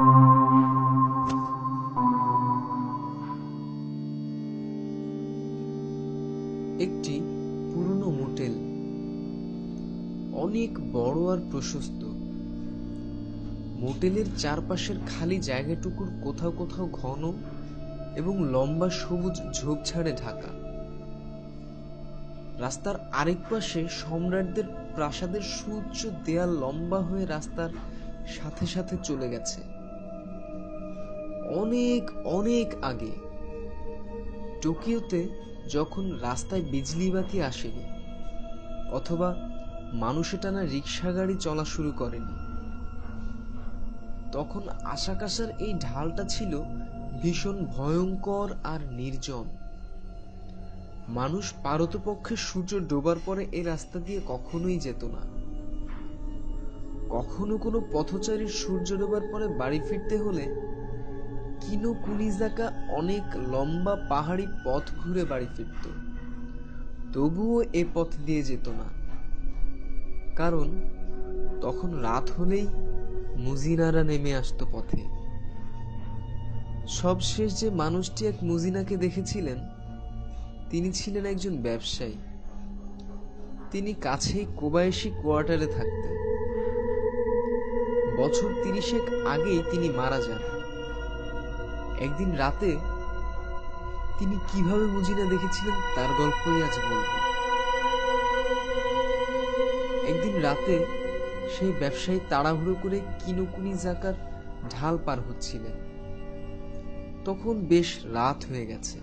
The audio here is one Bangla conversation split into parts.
একটি পুরনো মোটেল, অনেক বড় আর প্রশস্ত। মোটেলের চারপাশের খালি জায়গাটুকুর কোথাও কোথাও ঘন এবং লম্বা সবুজ ঝোপঝাড়ে ঢাকা। রাস্তার আরেক পাশে সম্রাটদের প্রাসাদের সুউচ্চ দেয়াল লম্বা হয়ে রাস্তার সাথে সাথে চলে গেছে। অনেক অনেক আগে। টোকিওতে যখন রাস্তায় বিজলি বাতি আসেনি অথবা মানুষে টানা রিক্সা গাড়ি চলা শুরু করেনি, তখন আশাকাশার এই ঢালটা ছিল ভীষণ ভয়ঙ্কর আর নির্জন। মানুষ পারতপক্ষে সূর্য ডোবার পরে এই রাস্তা দিয়ে কখনোই যেত না। কখনো কোনো পথচারীর সূর্য ডোবার পরে বাড়ি ফিরতে হলে কিনো কুনিজাকা অনেক লম্বা পাহাড়ি পথ ঘুরে বাড়ি ফিরত। তবুও এ পথ দিয়ে যেত না। কারণ তখন রাত হলেই মুজিনারা নেমে আসতো পথে। সবশেষ যে মানুষটি এক মুজিনাকে দেখেছিলেন, তিনি ছিলেন একজন ব্যবসায়ী। তিনি কাছেই কোবায়েশি কোয়ার্টারে থাকতেন। বছর তিরিশেক আগেই তিনি মারা যান। একদিন রাতে তিনি কীভাবে মুজিনা দেখেছিলেন তার গল্পই আজ বলব। একদিন রাতে সেই ব্যবসায়ী তাড়াহুড়ো করে কিনুকুনি জাকার ঢাল পার হচ্ছিলেন। তখন বেশ রাত হয়ে গেছে।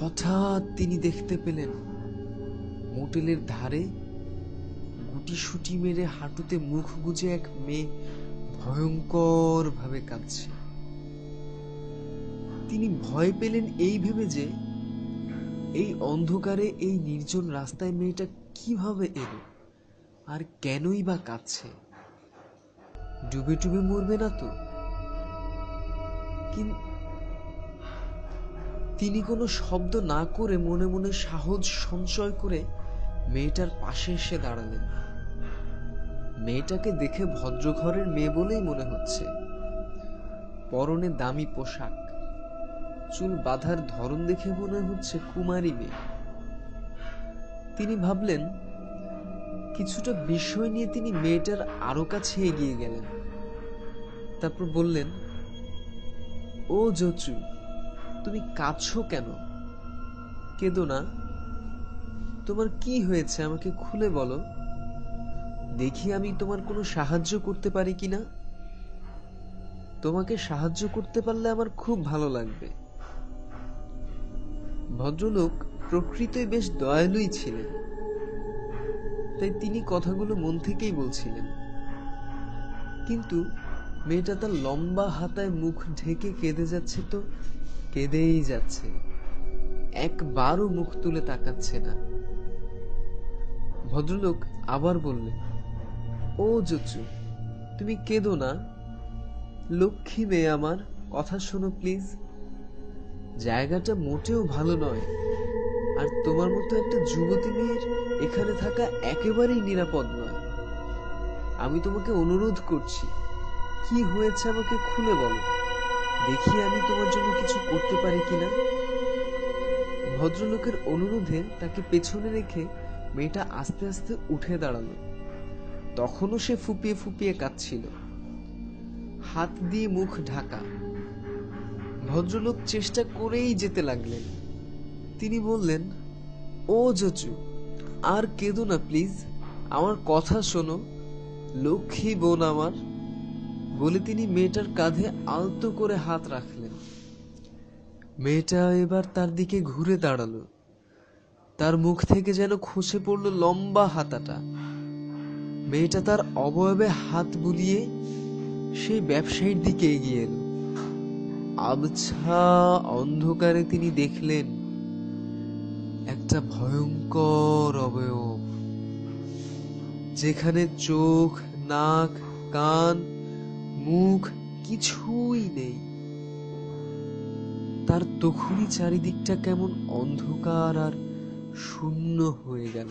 হঠাৎ তিনি দেখতে পেলেন, মোটেলের ধারে গুটি সুটি মেরে হাঁটুতে মুখ গুজে এক মেয়ে ভয়ঙ্কর ভাবে কাঁদছে। তিনি ভয় পেলেন এই ভেবে যে এই অন্ধকারে এই নির্জন রাস্তায় মেয়েটা কীভাবে এলো? আর কেনই বা কাঁদছে? ডুবে ডুবে মরবে না তো? তিনি কোনো শব্দ না করে মনে মনে সাহস সঞ্চয় করে মেয়েটার পাশে এসে দাঁড়ালেন। মেয়েটাকে দেখে ভদ্রঘরের মেয়ে বলেই মনে হচ্ছে, পরনে দামি পোশাক। চুল বাঁধার ধরন দেখে মনে হচ্ছে কুমারী মেয়ে। তিনি ভাবলেন, কিছুটা বিষয় নিয়ে তিনি মেয়েটার আরও কাছে এগিয়ে গেলেন। তারপর বললেন, ও জচু, তুমি কাঁদছো কেন? কেঁদো না। তোমার কি হয়েছে আমাকে খুলে বলো। দেখি আমি তোমার কোনো সাহায্য করতে পারি কিনা। তোমাকে সাহায্য করতে পারলে আমার খুব ভালো লাগবে। ভদ্রলোক প্রকৃতই বেশ দয়ালুই ছিলেন। তাই তিনি কথাগুলো মন থেকেই বলছিলেন। কিন্তু মেয়েটা তার লম্বা হাতায় মুখ ঢেকে কেঁদে যাচ্ছে তো, কেঁদেই যাচ্ছে। একবারও মুখ তুলে তাকাচ্ছে না। ভদ্রলোক আবার বললেন, ও জচু, তুমি কেঁদো না। লক্ষ্মী মেয়ে আমার, কথা শোনো প্লিজ। জায়গাটা মোটেও ভালো নয়। আর তোমার মতো একটা যুবতী মেয়ের এখানে থাকা একেবারেই নিরাপদ নয়। আমি তোমাকে অনুরোধ করছি, কি হয়েছে আমাকে খুলে বলো। দেখি আমি তোমার জন্য কিছু করতে পারি কিনা। ভদ্রলোকের অনুরোধে তাকে পেছনে রেখে মেয়েটা আস্তে আস্তে উঠে দাঁড়াল। তখনও সে ফুপিয়ে ফুপিয়ে কাঁদছিল। হাত দিয়ে মুখ ঢাকা। ভদ্রলোক চেষ্টা করেই যেতে লাগলেন। তিনি বললেন, ও জচু, আর কেঁদো না প্লিজ, আমার কথা শোনো, লক্ষ্মী বোন আমার। বলে তিনি মেয়েটার কাঁধে আলতো করে হাত রাখলেন। মেয়েটা এবার তার দিকে ঘুরে দাঁড়াল। তার মুখ থেকে যেন খসে পড়ল লম্বা হাতাটা। মেয়েটা তার অবয়বে হাত বুলিয়ে সেই ব্যবসায়ীর দিকে এগিয়ে এলো। আবছা অন্ধকারে তিনি দেখলেন একটা ভয়ঙ্কর অবয়ব, যেখানে চোখ, নাক, কান, মুখ কিছুই নেই। তার তখনই চারিদিকটা কেমন অন্ধকার আর শূন্য হয়ে গেল।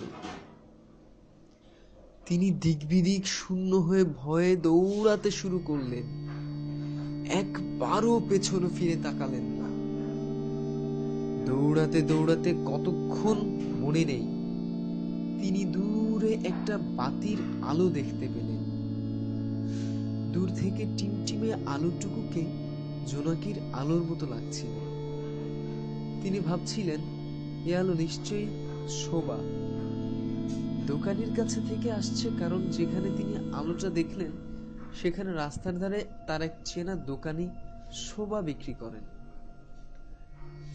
তিনি দিকবিদিক শূন্য হয়ে ভয়ে দৌড়াতে শুরু করলেন। একবারও পেছনে ফিরে তাকালেন না। দৌড়াতে দৌড়াতে কতক্ষণ মনে নেই। তিনি দূরে একটা বাতির আলো দেখতে পেলেন। দূর থেকে টিমটিমে আলোটুকুকে জোনাকির আলোর মতো লাগছিল। তিনি ভাবছিলেন, এ আলো নিশ্চয়ই শোভা। দোকানের কাছে থেকে আসছে কারণ যেখানে তিনি আলোটা দেখলেন সেখানে রাস্তার ধারে তার এক চেনা দোকানি শোভা বিক্রি করেন।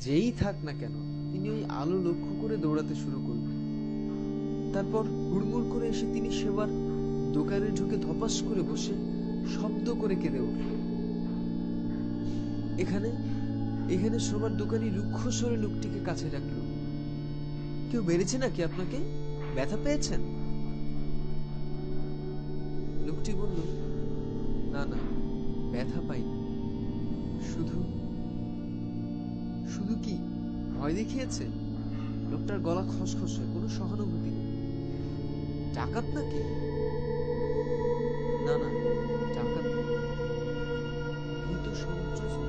যেই থাক না কেন, তিনি ওই আলো লক্ষ্য করে দৌড়াতে শুরু করলেন। তারপর হুড়মুড় করে এসে তিনি সেবার দোকানে ঢুকে ধপাস করে বসে শব্দ করে কেঁদে উঠল এখানে এখানে শোবার দোকানি রুক্ষ স্বরে লোকটিকে কাছে ডাকলো। কেউ মেরেছে নাকি আপনাকে? ব্যথা পেয়েছেন? লোকটি বলল না না, ব্যথা পাইনি। শুধু শুধু কি ভয় দেখিয়েছে? লোকটার গলা খসখসে, কোনো সহানুভূতি ডাকাত নাকি? না না, ডাকাত কিন্তু সন্ত্রস্ত